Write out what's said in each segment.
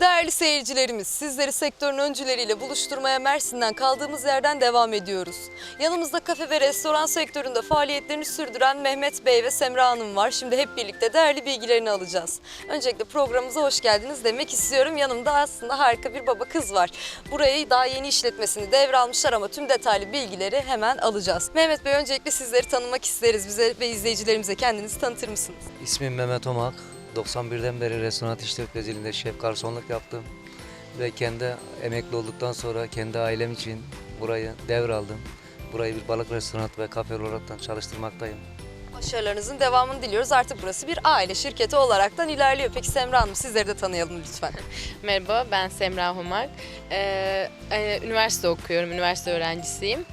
Değerli seyircilerimiz, sizleri sektörün öncüleriyle buluşturmaya Mersin'den kaldığımız yerden devam ediyoruz. Yanımızda kafe ve restoran sektöründe faaliyetlerini sürdüren Mehmet Bey ve Semra Hanım var. Şimdi hep birlikte değerli bilgilerini alacağız. Öncelikle programımıza hoş geldiniz demek istiyorum. Yanımda aslında harika bir baba kız var. Burayı daha yeni işletmesini devralmışlar ama tüm detaylı bilgileri hemen alacağız. Mehmet Bey öncelikle sizleri tanımak isteriz. Bize ve izleyicilerimize kendinizi tanıtır mısınız? İsmim Mehmet Omak. 91'den beri restoran işletmeciliğinde şef garsonluk yaptım. Ve kendi emekli olduktan sonra kendi ailem için burayı devraldım. Burayı bir balık restoranı ve kafe olaraktan çalıştırmaktayım. Başarılarınızın devamını diliyoruz. Artık burası bir aile şirketi olaraktan ilerliyor. Peki Semra Hanım sizleri de tanıyalım lütfen. Merhaba, ben Semra Humak. Ee, e, üniversite okuyorum, üniversite öğrencisiyim.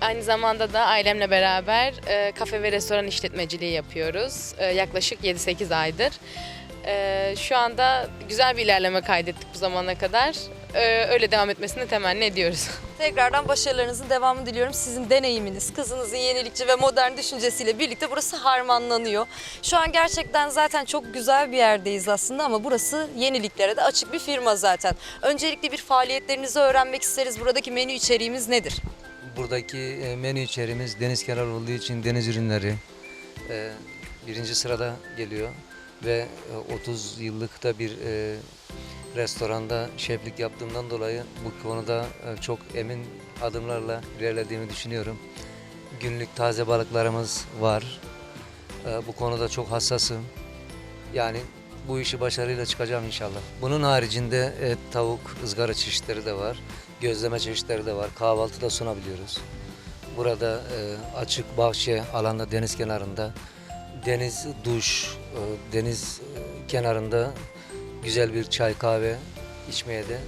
Aynı zamanda da ailemle beraber e, kafe ve restoran işletmeciliği yapıyoruz. E, yaklaşık 7-8 aydır. E, şu anda güzel bir ilerleme kaydettik bu zamana kadar. E, öyle devam etmesini temenni ediyoruz. Tekrardan başarılarınızın devamını diliyorum. Sizin deneyiminiz, kızınızın yenilikçi ve modern düşüncesiyle birlikte burası harmanlanıyor. Şu an gerçekten zaten çok güzel bir yerdeyiz aslında ama burası yeniliklere de açık bir firma zaten. Öncelikle bir faaliyetlerinizi öğrenmek isteriz. Buradaki menü içeriğimiz nedir? Buradaki e, menü içerimiz deniz kenarı olduğu için deniz ürünleri e, birinci sırada geliyor. Ve e, 30 yıllıkta bir e, restoranda şeflik yaptığımdan dolayı bu konuda e, çok emin adımlarla ilerlediğimi düşünüyorum. Günlük taze balıklarımız var. E, Bu konuda çok hassasım. Yani bu işi başarıyla çıkacağım inşallah. Bunun haricinde et, tavuk, ızgara çeşitleri de var. Gözleme çeşitleri de var. Kahvaltı da sunabiliyoruz. Burada e, açık bahçe alanda deniz kenarında deniz duş, e, deniz e, kenarında güzel bir çay kahve içmeye de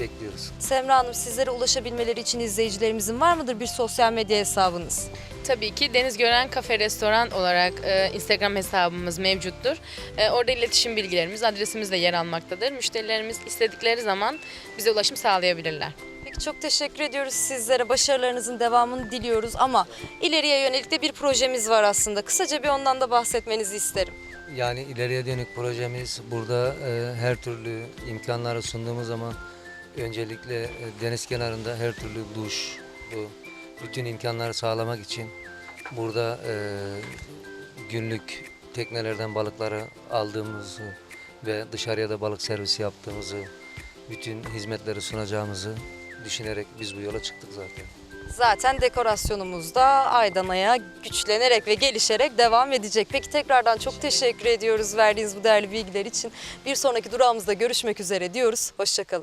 bekliyoruz. Semra Hanım sizlere ulaşabilmeleri için izleyicilerimizin var mıdır bir sosyal medya hesabınız? Tabii ki Deniz Gören Kafe Restoran olarak e, Instagram hesabımız mevcuttur. E, orada iletişim bilgilerimiz, adresimiz de yer almaktadır. Müşterilerimiz istedikleri zaman bize ulaşım sağlayabilirler. Çok teşekkür ediyoruz sizlere. Başarılarınızın devamını diliyoruz ama ileriye yönelik de bir projemiz var aslında. Kısaca bir ondan da bahsetmenizi isterim. Yani ileriye dönük projemiz burada e, her türlü imkanları sunduğumuz zaman öncelikle e, deniz kenarında her türlü duş, bu bütün imkanları sağlamak için burada e, günlük teknelerden balıkları aldığımızı ve dışarıya da balık servisi yaptığımızı, bütün hizmetleri sunacağımızı düşünerek biz bu yola çıktık zaten. Zaten dekorasyonumuz da aydan aya güçlenerek ve gelişerek devam edecek. Peki tekrardan çok teşekkür ediyoruz verdiğiniz bu değerli bilgiler için. Bir sonraki durağımızda görüşmek üzere diyoruz. Hoşçakalın.